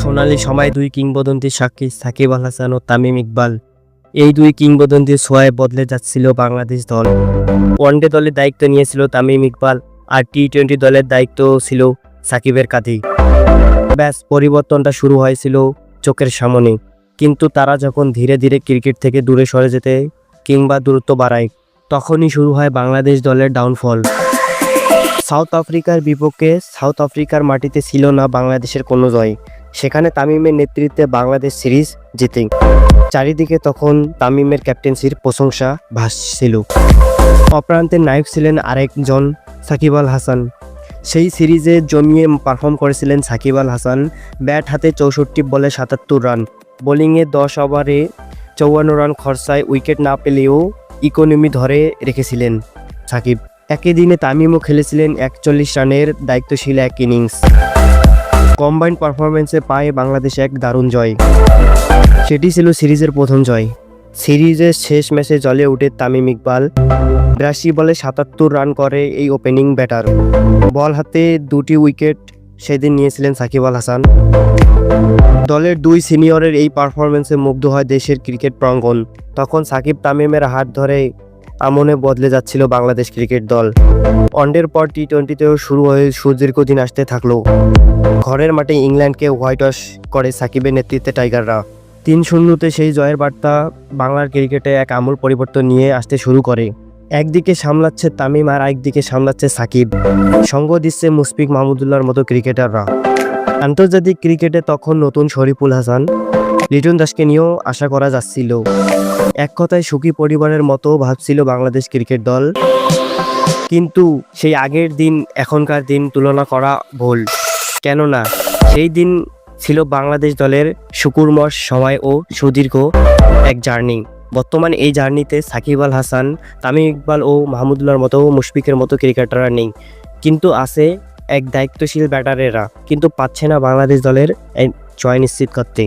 সোনালি সময় দুই কিংবদন্তির সাক্ষী সাকিব আল হাসান ও তামিম ইকবাল এই দুই কিংবদন্তির ছোঁয়ায় বদলে যাচ্ছিল বাংলাদেশ দল। ওয়ানডে দলের দায়িত্ব নিয়েছিল তামিম ইকবাল আর টি টোয়েন্টি দলের দায়িত্ব ছিল সাকিবের কাঁধেই ব্যাস, পরিবর্তনটা শুরু হয়েছিল চোখের সামনে। কিন্তু তারা যখন ধীরে ধীরে ক্রিকেট থেকে দূরে সরে যেতে কিংবা দূরত্ব বাড়ায়, তখনই শুরু হয় বাংলাদেশ দলের ডাউনফল। সাউথ আফ্রিকার বিপক্ষে সাউথ আফ্রিকার মাটিতে ছিল না বাংলাদেশের কোনো জয়। সেখানে তামিমের নেতৃত্বে বাংলাদেশ সিরিজ জিতে চারিদিকে তখন তামিমের ক্যাপ্টেন্সির প্রশংসা ভাসছিল। অপ্রান্তের নায়ক ছিলেন আরেকজন সাকিব আল হাসান। সেই সিরিজে জমিয়ে পারফর্ম করেছিলেন সাকিব আল হাসান। ব্যাট হাতে চৌষট্টি বলে সাতাত্তর রান। বোলিংয়ে দশ ওভারে চৌয়ান্ন রান খরচায় উইকেট না পেলেও ইকোনমি ধরে রেখেছিলেন সাকিব। একই দিনে তামিমও খেলেছিলেন একচল্লিশ রানের দায়িত্বশীল এক ইনিংস। কম্বাইন্ড পারফরমেন্সে পায় বাংলাদেশ এক দারুণ জয়। সেটি ছিল সিরিজের প্রথম জয়। সিরিজের শেষ ম্যাচে জলে উঠে তামিম ইকবাল বিরাশি বলে সাতাত্তর রান করে এই ওপেনিং ব্যাটার। বল হাতে দুটি উইকেট সেদিন নিয়েছিলেন সাকিব আল হাসান। দলের দুই সিনিয়রের এই পারফরমেন্সে মুগ্ধ হয় দেশের ক্রিকেট প্রাঙ্গণ। তখন সাকিব তামিমের হাত ধরে আমনে বদলে যাচ্ছিল বাংলাদেশ ক্রিকেট দল। ওয়ানডের পর টি টোয়েন্টিতেও শুরু হয়ে সুদীর্ঘ দিন আসতে থাকল। ঘরের মাঠে ইংল্যান্ডকে হোয়াইট ওয়াশ করে সাকিবের নেতৃত্বে টাইগাররা। তিন শূন্যতে সেই জয়ের বার্তা বাংলার ক্রিকেটে এক আমূল পরিবর্তন নিয়ে আসতে শুরু করে। একদিকে সামলাচ্ছে তামিম আর একদিকে সামলাচ্ছে সাকিব। সঙ্গ দিচ্ছে মুশফিক মাহমুদুল্লাহর মতো ক্রিকেটাররা। আন্তর্জাতিক ক্রিকেটে তখন নতুন শরীফুল হাসান লিটন দাসকে নিয়েও আশা করা যাচ্ছিল। এক কথায় সুখী পরিবারের মতো ভাবছিল বাংলাদেশ ক্রিকেট দল। কিন্তু সেই আগের দিন, এখনকার দিন তুলনা করা ভুল। কেননা, সেই দিন ছিল বাংলাদেশ দলের সুকুরময় সময় ও সুদীর্ঘ এক জার্নি। বর্তমান এই জার্নিতে সাকিব আল হাসান, তামিম ইকবাল ও মাহমুদুল্লাহর মতো মুশফিকের মতো ক্রিকেটাররা নেই। কিন্তু আছে এক দায়িত্বশীল ব্যাটারেরা, কিন্তু পাচ্ছে না বাংলাদেশ দলের জয় নিশ্চিত করতে।